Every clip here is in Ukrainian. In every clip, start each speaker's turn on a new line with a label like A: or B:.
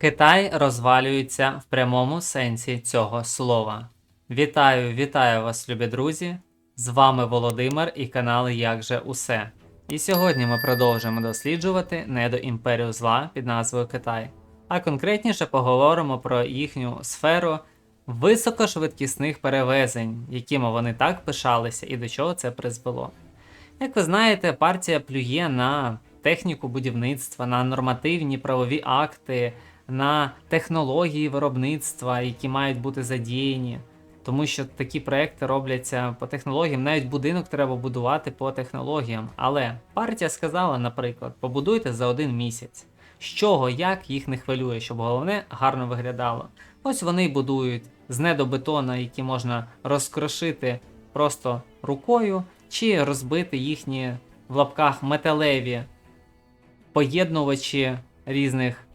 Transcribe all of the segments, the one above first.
A: Китай розвалюється в прямому сенсі цього слова. Вітаю, вітаю вас, любі друзі! З вами Володимир і канал Як же Усе. І сьогодні ми продовжуємо досліджувати недоімперію зла під назвою Китай. А конкретніше поговоримо про їхню сферу високошвидкісних перевезень, якими вони так пишалися і до чого це призвело. Як ви знаєте, партія плює на техніку будівництва, на нормативні правові акти, на технології виробництва, які мають бути задіяні. Тому що такі проекти робляться по технологіям, навіть будинок треба будувати по технологіям. Але партія сказала, наприклад, побудуйте за один місяць. З чого, як їх не хвилює, щоб головне гарно виглядало. Ось вони будують з недобетона, які можна розкрошити просто рукою, чи розбити їхні в лапках металеві поєднувачі різних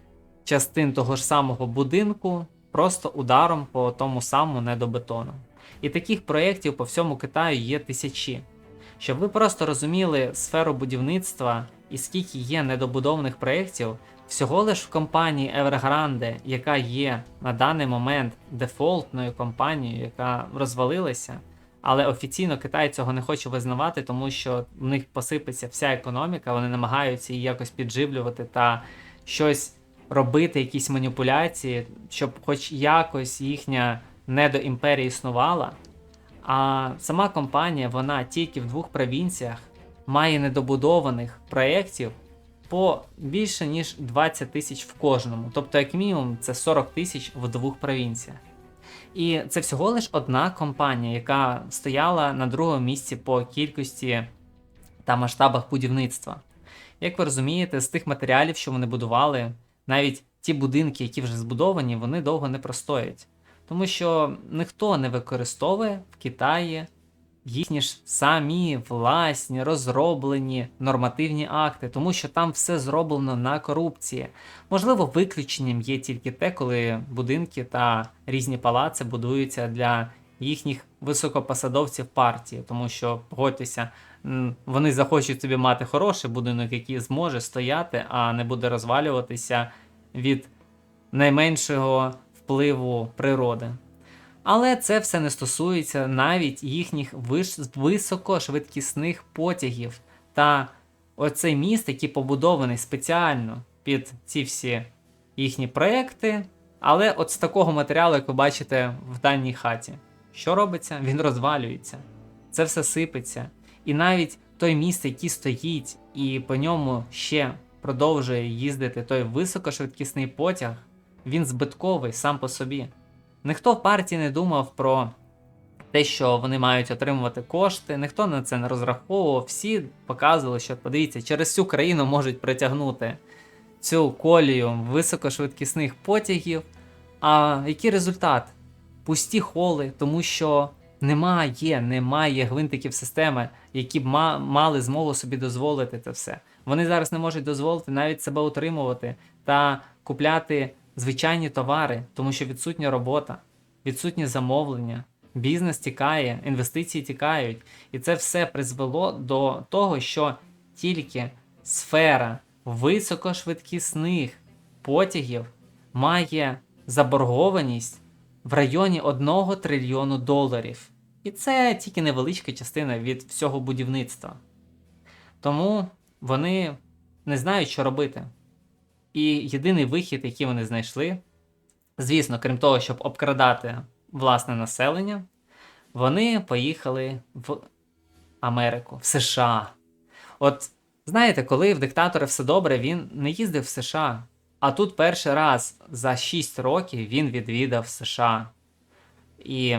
A: частин того ж самого будинку просто ударом по тому самому недобетону. І таких проєктів по всьому Китаю є тисячі. Щоб ви просто розуміли сферу будівництва і скільки є недобудованих проєктів, всього лиш в компанії Evergrande, яка є на даний момент дефолтною компанією, яка розвалилася, але офіційно Китай цього не хоче визнавати, тому що в них посипеться вся економіка, вони намагаються її якось підживлювати та щось робити, якісь маніпуляції, щоб хоч якось їхня недоімперія існувала. А сама компанія, вона тільки в двох провінціях має недобудованих проєктів по більше ніж 20 тисяч в кожному. Тобто, як мінімум, це 40 тисяч в двох провінціях. І це всього лиш одна компанія, яка стояла на другому місці по кількості та масштабах будівництва. Як ви розумієте, з тих матеріалів, що вони будували, навіть ті будинки, які вже збудовані, вони довго не простоять. Тому що ніхто не використовує в Китаї їхні ж самі власні розроблені нормативні акти, тому що там все зроблено на корупції. Можливо, виключенням є тільки те, коли будинки та різні палаци будуються для їхніх високопосадовців партії, тому що погодьтеся, вони захочуть собі мати хороший будинок, який зможе стояти, а не буде розвалюватися від найменшого впливу природи. Але це все не стосується навіть їхніх високошвидкісних потягів. Та оцей міст, який побудований спеціально під ці всі їхні проекти, але от з такого матеріалу, як ви бачите в даній хаті. Що робиться? Він розвалюється. Це все сипеться. І навіть той міст, який стоїть, і по ньому ще продовжує їздити той високошвидкісний потяг, він збитковий сам по собі. Ніхто в партії не думав про те, що вони мають отримувати кошти, ніхто на це не розраховував. Всі показували, що подивіться, через всю країну можуть притягнути цю колію високошвидкісних потягів. А який результат? Пусті холи, тому що немає, немає гвинтиків системи, які б мали змогу собі дозволити це все. Вони зараз не можуть дозволити навіть себе утримувати та купляти звичайні товари, тому що відсутня робота, відсутнє замовлення, бізнес тікає, інвестиції тікають. І це все призвело до того, що тільки сфера високошвидкісних потягів має заборгованість в районі 1 трильйону доларів. І це тільки невеличка частина від всього будівництва. Тому вони не знають, що робити. І єдиний вихід, який вони знайшли, звісно, крім того, щоб обкрадати власне населення, вони поїхали в Америку, в США. От знаєте, коли в диктатора все добре, він не їздив в США. А тут перший раз за 6 років він відвідав США. І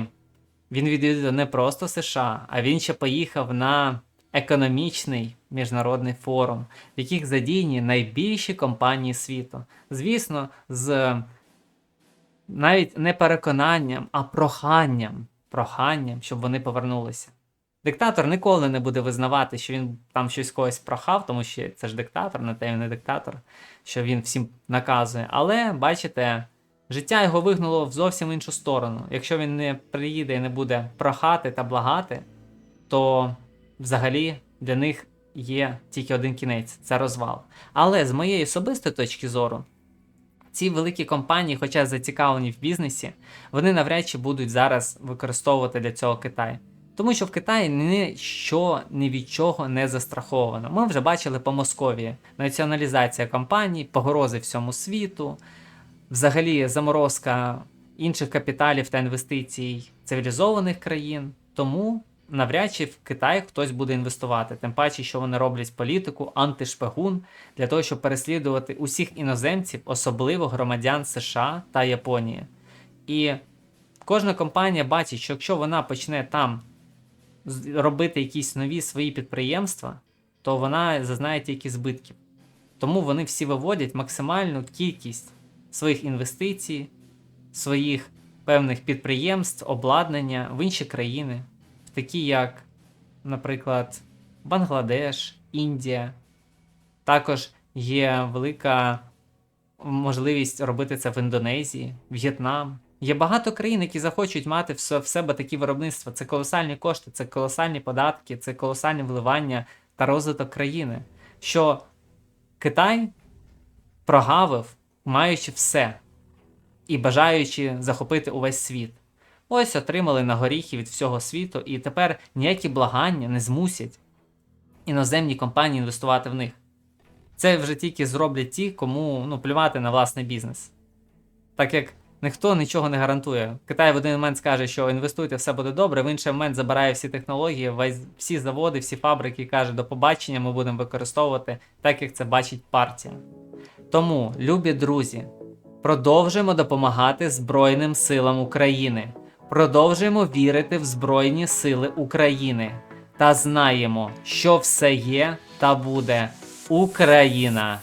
A: він відвідав не просто США, а він ще поїхав на економічний міжнародний форум, в яких задіяні найбільші компанії світу. Звісно, з навіть не переконанням, а проханням, проханням, щоб вони повернулися. Диктатор ніколи не буде визнавати, що він там щось когось прохав, тому що це ж диктатор, на те він не диктатор, що він всім наказує. Але бачите, життя його вигнуло в зовсім іншу сторону. Якщо він не приїде і не буде прохати та благати, то взагалі для них є тільки один кінець це розвал. Але з моєї особистої точки зору, Ці великі компанії, хоча зацікавлені в бізнесі, вони навряд чи будуть зараз використовувати для цього Китай. Тому що в Китаї ніщо ні від чого не застраховано. Ми вже бачили по Московії націоналізація компаній, погрози всьому світу, взагалі заморозка інших капіталів та інвестицій цивілізованих країн. Тому навряд чи в Китай хтось буде інвестувати. Тим паче, що вони роблять політику антишпигун для того, щоб переслідувати усіх іноземців, особливо громадян США та Японії. І кожна компанія бачить, що якщо вона почне там робити якісь нові свої підприємства, то вона зазнає тільки збитків. Тому вони всі виводять максимальну кількість своїх інвестицій, своїх певних підприємств, обладнання в інші країни, такі як, наприклад, Бангладеш, Індія. Також є велика можливість робити це в Індонезії, В'єтнам. Є багато країн, які захочуть мати в себе такі виробництва. Це колосальні кошти, це колосальні податки, це колосальні вливання та розвиток країни. Що Китай прогавив, маючи все і бажаючи захопити увесь світ. Ось отримали на горіхи від всього світу, і тепер ніякі благання не змусять іноземні компанії інвестувати в них. Це вже тільки зроблять ті, кому ну, плювати на власний бізнес. Так як ніхто нічого не гарантує. Китай в один момент скаже, що інвестуйте, все буде добре, в інший момент забирає всі технології, всі заводи, всі фабрики каже, до побачення ми будемо використовувати так, як це бачить партія. Тому, любі друзі, продовжуємо допомагати Збройним силам України. Продовжуємо вірити в Збройні Сили України та знаємо, що все є та буде Україна.